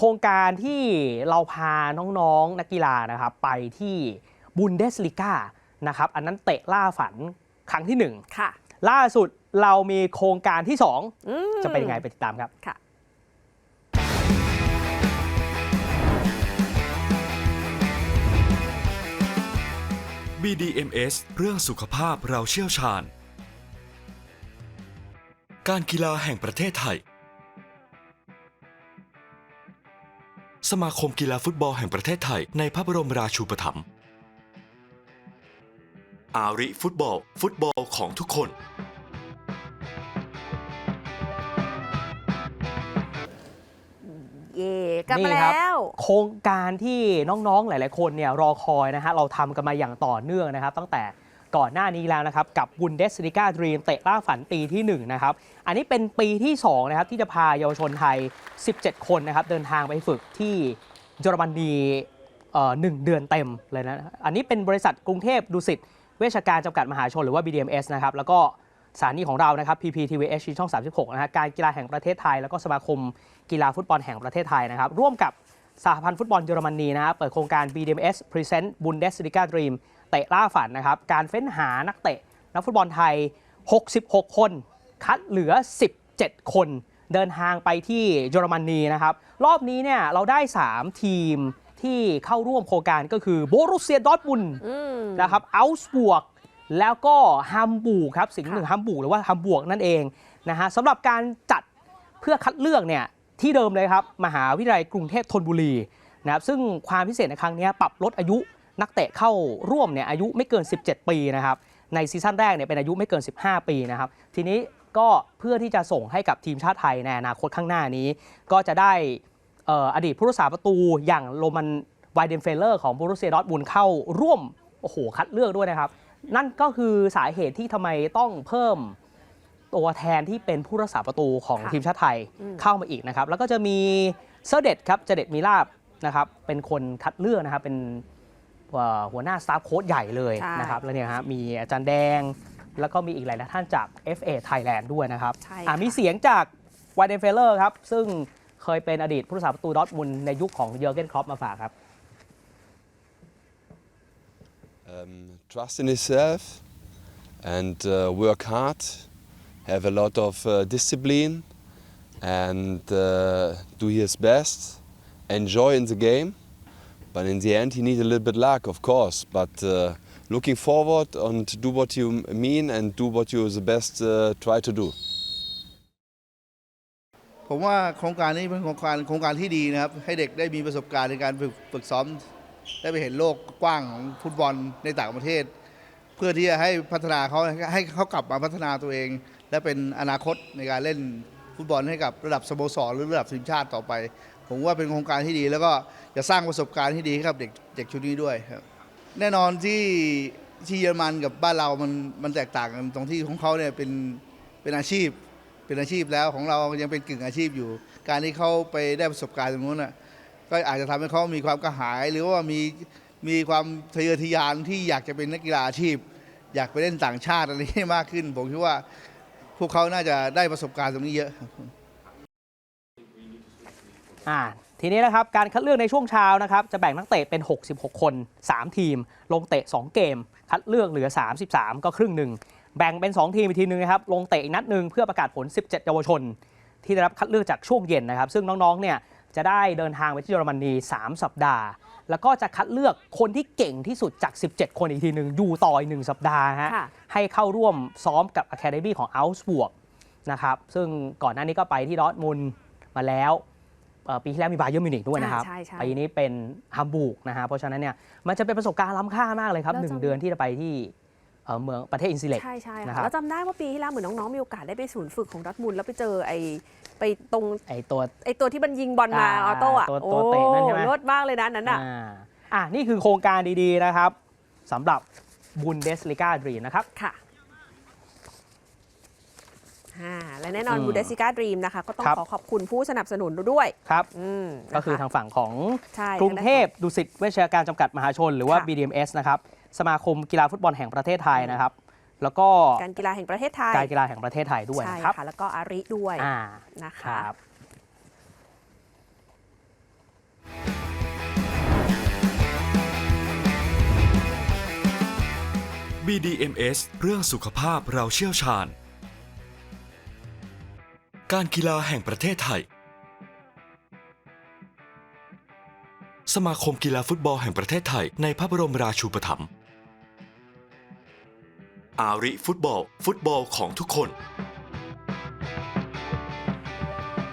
โครงการที่เราพาน้องๆนักกีฬานะครับไปที่บุนเดสลิก้านะครับอันนั้นเตะล่าฝันครั้งที่ค่ะ1ล่าสุดเรามีโครงการที่อืม2จะเป็นยังไงไปติดตามครับค่ะ BDMS เรื่องสุขภาพเราเชี่ยวชาญ การกีฬาแห่งประเทศไทย สมาคมกีฬาฟุตบอลแห่งประเทศไทยในพระบรมราชูปถัมภ์อาริฟุตบอล ฟุตบอลของทุกคน เย่กลับมานี่ครับแล้ว โครงการที่น้องๆหลาย ๆ คนเนี่ยรอคอยนะฮะเราทำกันมาอย่างต่อเนื่องนะครับ ตั้งแต่ ก่อนหน้านี้แล้วนะครับ กับบุนเดสลิก้าดรีมเตะล่าฝันปีที่ 1 นะครับ อันนี้เป็นปีที่ 2 นะครับ ที่จะพาเยาวชนไทย 17 คนนะครับ เดินทางไปฝึกที่เยอรมนีหนึ่งเดือนเต็มเลยนะ อันนี้เป็นบริษัทกรุงเทพดุสิตเวชการจำกัดมหาชนหรือว่า BDMS นะครับ แล้วก็สถานีของเรานะครับ PPTVH ช่อง 36 นะฮะการกีฬาแห่งประเทศไทย แล้วก็สมาคมกีฬาฟุตบอลแห่งประเทศไทยนะครับ ร่วมกับสหพันธ์ฟุตบอลเยอรมนีนะครับเปิดโครงการ BDMS Present Bundesliga Dream เตะล่าฝันนะครับ การเฟ้นหานักเตะนักฟุตบอลไทย 66 คน คัดเหลือ 17 คนเดินทางไปที่เยอรมนีนะครับ รอบนี้เนี่ยเราได้ 3 ทีมที่เข้าร่วมโครงการก็คือโบรุเซียดอร์ทมุนด์อืมนะครับอัลส์บวก แล้วก็ฮัมบูร์กครับสิงห์ค่ะหนึ่งฮัมบูร์กหรือว่าฮัมบวกนั่นเองนะฮะสำหรับการจัดเพื่อคัดเลือกเนี่ยที่เดิมเลยครับ มหาวิทยาลัยกรุงเทพธนบุรีนะครับซึ่งความพิเศษในครั้งนี้ปรับลดอายุ นักเตะเข้าร่วมเนี่ยอายุไม่เกิน 17 ปีนะครับในซีซั่นแรกเนี่ยเป็นอายุไม่เกิน 15 ปีนะครับทีนี้ก็เพื่อที่จะส่งให้กับทีมชาติไทยในอนาคตข้างหน้านี้ ก็จะได้เอ่ออดีตผู้รักษาประตูอย่างโรมันไวเดนเฟลเลอร์ของบูรุเซียดอร์ทมุนด์เข้าร่วมโอ้โหคัดเลือกด้วยนะครับ นั่นก็คือสาเหตุที่ทำไมต้องเพิ่มตัวแทนที่เป็นผู้รักษาประตูของค่ะทีมชาติไทยอืมเข้ามาอีกนะครับ แล้วก็จะมีเซอร์เด็ดครับเจเด็ดมีลาบนะครับเป็นคนคัดเลือกนะครับเป็นเอ่อ หัวหน้าสตาฟโค้ชใหญ่เลยใช่นะครับแล้วเนี่ยฮะมีอาจารย์แดง แล้วก็มีอีกหลายท่านจาก FA Thailand ด้วยนะครับใช่อะค่ะมีเสียงจากไวเดนเฟลเลอร์ครับ ซึ่งเคยเป็นอดีตผู้รักษาประตูดอร์ทมุนด์ในยุคของเยอร์เกนครอปมาฝากครับ Um, trust in himself and uh, work hard, have a lot of uh, discipline and uh, do his best, enjoy in the game. But in the end, he needs a little bit luck, of course. But uh, looking forward and do what you mean and do what you the best uh, try to do. ผมว่าโครงการนี้เป็นโครงการโครงการที่ดีนะครับ ให้เด็กได้มีประสบการณ์ในการฝึกฝึกซ้อม ได้ไปเห็นโลกกว้างของฟุตบอลในต่างประเทศ เพื่อที่จะให้พัฒนาเขาให้เขากลับมาพัฒนาตัวเอง และเป็นอนาคตในการเล่นฟุตบอลให้กับระดับสโมสรหรือระดับทีมชาติต่อไป ผมว่าเป็นโครงการที่ดี แล้วก็จะสร้างประสบการณ์ที่ดีให้กับเด็กเด็กชุดนี้ด้วยครับ แน่นอนที่ที่เยอรมันกับบ้านเรามันมันแตกต่างกันตรงที่ของเขาเนี่ยเป็นเป็นอาชีพเป็นอาชีพแล้วของเรายังเป็นกึ่งอาชีพอยู่ การที่เขาไปได้ประสบการณ์ตรงนู้นน่ะก็อาจจะทำให้เขามีความกระหาย หรือว่ามีมีความทะเยอทะยานที่อยากจะเป็นนักกีฬาอาชีพ อยากไปเล่นต่างชาติอะไรนี้มากขึ้น ผมคิดว่าพวกเขาน่าจะได้ประสบการณ์ตรงนี้เยอะครับ อ่าทีนี้นะครับการคัดเลือกในช่วงเช้านะครับจะแบ่งนักเตะเป็น 66 คน 3 ทีม ลงเตะ 2 เกม คัดเลือกเหลือ 33 ก็ครึ่งหนึ่งแบ่งเป็น 2 ทีมอีกทีหนึงนะครับลงเตะอีกนัดหนึ่งเพื่อประกาศผล 17 เยาวชน ที่ได้รับคัดเลือกจากช่วงเย็นนะครับ ซึ่งน้องๆเนี่ยจะได้เดินทางไปที่เยอรมนี 3 สัปดาห์ แล้วก็จะคัดเลือกคนที่เก่งที่สุดจาก 17 คนอีกทีหนึ่งอยู่ต่ออีกหนึ่งสัปดาห์ฮะค่ะให้เข้าร่วมซ้อมกับ Academy ของ a u s b u r g นะครับซึ่งก่อนหน้านี้ก็ไปที่ดอร์ทมุนด์มาแล้วเอ่อ ปีที่แล้วมีบาเยิร์นมิวนิกด้วยนะครับอ่าใช่ใช่ปีนี้เป็นฮัมบูร์กนะฮะเพราะฉะนั้นเนี่ยมันจะเป็นประสบการณ์ล้ำค่ามากเลยครับแล้วหนึ่งจะเดือนที่จะไปที่เอ่อเมืองประเทศอินซิเล็กใช่ใช่นะค่ะครับแล้วจำได้ว่าปีที่แล้วเหมือนน้องๆมีโอกาสได้ไปศูนย์ฝึกของดอร์ทมุนด์แล้วไปเจอไอไปตรงไอตัวไอตัวที่มันยิงบอลมาอ่าออโต้อะตัวโอ้ตัวเตะนั่นใช่ไหมรถมากเลยนะนั้นอะอ่าอะนี่คือโครงการดีๆนะครับสำหรับบุนเดสลิกาดรีนะครับค่ะ อ่าและแน่นอนบูเดซิก้าดรีมนะคะ ก็ต้องขอขอบคุณผู้สนับสนุนด้วยครับก็คือทางฝั่งของกรุงเทพดุสิตเวชการจำกัดมหาชน หรือว่า BDMS นะครับสมาคมกีฬาฟุตบอลแห่งประเทศไทยนะครับ แล้วก็การกีฬาแห่งประเทศไทยการกีฬาแห่งประเทศไทยด้วยครับแล้วก็อาริด้วยนะคะบ BDMS เรื่องสุขภาพเราเชี่ยวชาญ การกีฬาแห่งประเทศไทย สมาคมกีฬาฟุตบอลแห่งประเทศไทย ในพระบรมราชูปถัมภ์อาริฟุตบอล ฟุตบอลของทุกคน